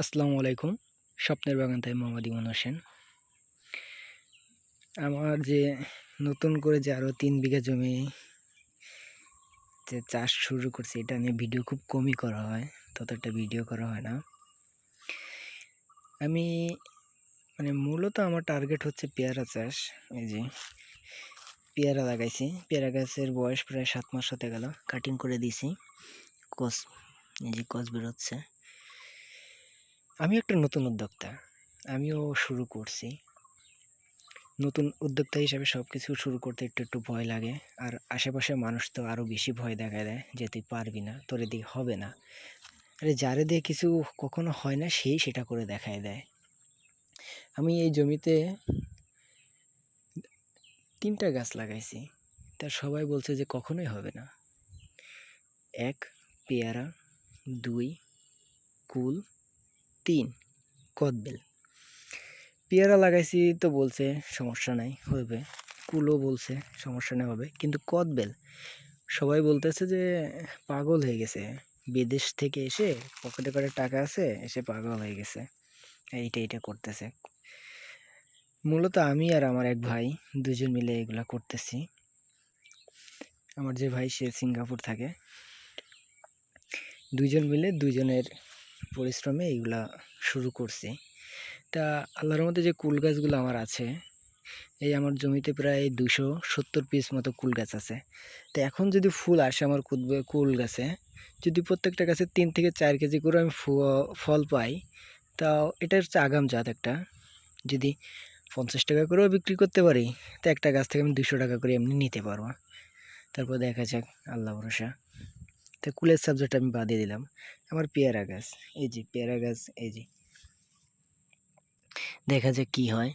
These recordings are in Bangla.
আসসালামু আলাইকুম, স্বপ্নের বাগান তাই মোহাম্মদ ইমন হোসেন। আমার যে নতুন করে যে আরও তিন বিঘা জমি যে চাষ শুরু করছি, এটা নিয়ে ভিডিও খুব কমই করা হয়, ততটা ভিডিও করা হয় না। আমি মানে মূলত আমার টার্গেট হচ্ছে পেয়ারা চাষ, এই যে পেয়ারা লাগাইছি। পেয়ারা গাছের বয়স প্রায় সাত মাস হতে গেল কাটিং করে দিছি কস এই যে কস বেরোচ্ছে আমি একটা নতুন উদ্যোক্তা। আমিও শুরু করছি। নতুন উদ্যোক্তা হিসাবে সব কিছু শুরু করতে একটু একটু ভয় লাগে। আর আশেপাশে মানুষ তো আরও বেশি ভয় দেখা দেয় যে, তুই পারবি না, তোর এদিকে হবে না। আরে, যারে দিয়ে কিছু কখনো হয় না, সেই সেটা করে দেখায় দেয়। আমি এই জমিতে তিনটা গাছ লাগাইছি। তা সবাই বলছে যে, কখনোই হবে না। এক, পেয়ারা। দুই, কুল। তিন, কদবেল। পেয়ারা লাগাইছি তো বলছে, সমস্যা নাই হবে কুলও বলছে, সমস্যা নেই, হবে। কিন্তু কদবেল, সবাই বলতেছে যে, পাগল হয়ে গেছে। বিদেশ থেকে এসে পকেটে করে টাকা আছে, এসে পাগল হয়ে গেছে। এইটা এইটা করতেছে। মূলত আমি আর আমার এক ভাই দুজন মিলে এগুলা করতেছি। আমার যে ভাই, সে সিঙ্গাপুর থাকে। দুজন মিলে দুজনের পরিশ্রমে এইগুলা শুরু করছি। তা আল্লাহর মধ্যে যে কুল গাছগুলো আমার আছে, এই আমার জমিতে প্রায় দুশো সত্তর পিস মতো কুল গাছ আছে। তো এখন যদি ফুল আসে আমার কুল গাছে, যদি প্রত্যেকটা গাছে তিন থেকে চার কেজি করে আমি ফল পাই, তাও এটা হচ্ছে আগাম জাত একটা। যদি পঞ্চাশ টাকা করেও বিক্রি করতে পারি, তো একটা গাছ থেকে আমি দুশো টাকা করে এমনি নিতে পারব। তারপর দেখা যাক, আল্লাহ ভরসা। তো কুলের সাবজেক্ট আমি বাদিয়ে দিলাম। আমার পেয়ারা গাছ, এই যে পেয়ারা গাছ, এই যে। দেখা যাক কি হয়।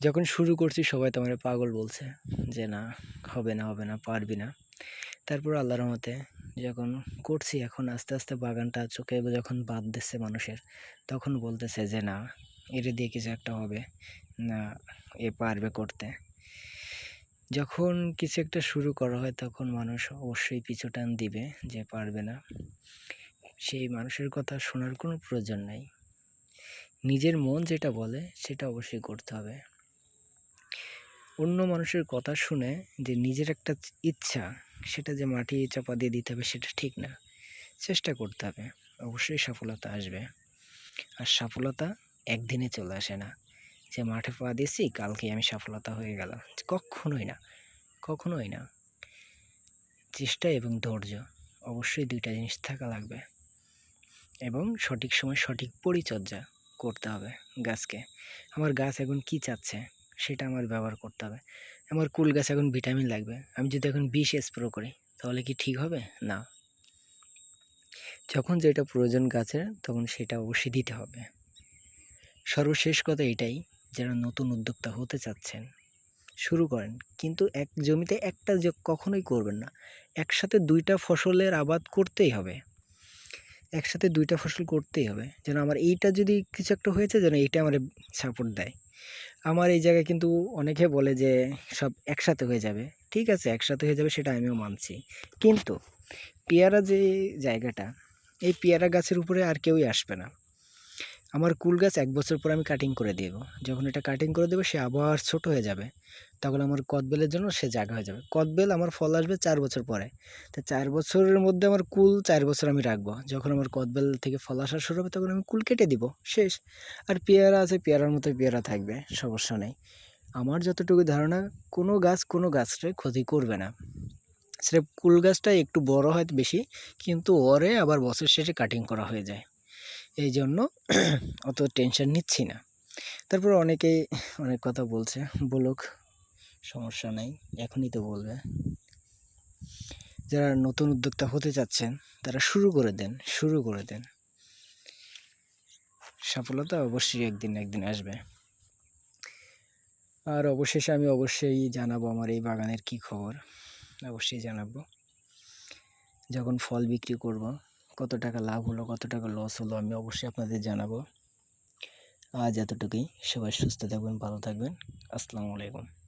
যখন শুরু করছি, সবাই তো আমার পাগল বলছে যে, না, হবে না হবে না, পারবি না। তারপর আল্লাহর রহমতে যখন করছি, এখন আস্তে আস্তে বাগানটা চোখে যখন বাদ দিচ্ছে মানুষের, তখন বলতেছে যে, না, এর দিয়ে কিছু একটা হবে। না, এ পারবে করতে। যখন কিছু একটা শুরু করা হয়, তখন মানুষ অবশ্যই পিছু টান দিবে যে পারবে না। সেই মানুষের কথা শোনার কোনো প্রয়োজন নাই। নিজের মন যেটা বলে, সেটা অবশ্যই করতে হবে। অন্য মানুষের কথা শুনে যে নিজের একটা ইচ্ছা, সেটা যে মাটি চাপা দিয়ে দিতে হবে, সেটা ঠিক না। চেষ্টা করতে হবে। অবশ্যই সফলতা আসবে। আর সফলতা একদিনে চলে আসে না। যে মাঠে পা দিয়েছি কালকে আমি সফলতা হয়ে গেল কখনোই না কখনোই না। চেষ্টা এবং ধৈর্য, অবশ্যই দুইটা জিনিস থাকা লাগবে। এবং সঠিক সময় সঠিক পরিচর্যা করতে হবে গাছকে। আমার গাছ এখন কি চাচ্ছে, সেটা আমার ব্যবহার করতে হবে। আমার কুল গাছ এখন ভিটামিন লাগবে। আমি যদি এখন বিষ স্প্রো করি, তাহলে কি ঠিক হবে? না। যখন যেটা প্রয়োজন গাছের, তখন সেটা অবশ্যই দিতে হবে। সর্বশেষ কথা এটাই যারা নতুন উদ্যোক্তা হতে চাচ্ছেন। শুরু করেন, কিন্তু এক জমিতে একটা কখনোই করবেন না। একসাথে দুইটা ফসলের আবাদ করতেই হবে। একসাথে দুইটা ফসল করতেই হবে। যেন আমার এইটা যদি কিছু একটা হয়েছে, যেন এইটা আমার সাপোর্ট দেয়। আমার এই জায়গায় কিন্তু অনেকে বলে যে, সব একসাথে হয়ে যাবে। ঠিক আছে, একসাথে হয়ে যাবে সেটা আমিও মানছি। কিন্তু পেয়ারা যে জায়গাটা, এই পেয়ারা গাছের উপরে আর কেউই আসবে না। আমার কুল গাছ এক বছর পর আমি কাটিং করে দেবো। যখন এটা কাটিং করে দেবো, সে আবার ছোট হয়ে যাবে। তখন আমার কদবেলের জন্য সে জায়গা হয়ে যাবে। কদবেল আমার ফল আসবে চার বছর পরে। তো চার বছরের মধ্যে আমার কুল চার বছর আমি রাখব। যখন আমার কদবেল থেকে ফল আসা শুরু হবে, তখন আমি কুল কেটে দিব। শেষ। আর পেয়ারা আছে, পেয়ারার মতো পেয়ারা থাকবে, সমস্যা নেই। আমার যতটুকু ধারণা, কোনো গাছ কোনো গাছটাই ক্ষতি করবে না। সেটা কুল গাছটা একটু বড় হয় বেশি, কিন্তু ওরে আবার বছর শেষে কাটিং করা হয়ে যায়। এই জন্য অত টেনশন নিচ্ছি না। তারপর অনেকেই অনেক কথা বলছে, বলুক, সমস্যা নাই, এখনই তো বলবে। যারা নতুন উদ্যোক্তা হতে চাচ্ছেন, তারা শুরু করে দেন, শুরু করে দেন। সফলতা অবশ্যই একদিন একদিন আসবে। আর অবশেষে আমি অবশ্যই জানাব আমার এই বাগানের কি খবর, অবশ্যই জানাব। যখন ফল বিক্রি করব কত টাকা লাভ হলো, কত টাকা লস হলো, আমি অবশ্যই আপনাদের জানাব। আজ এতটুকুই। সবাই সুস্থ থাকবেন, ভালো থাকবেন। আসসালামু আলাইকুম।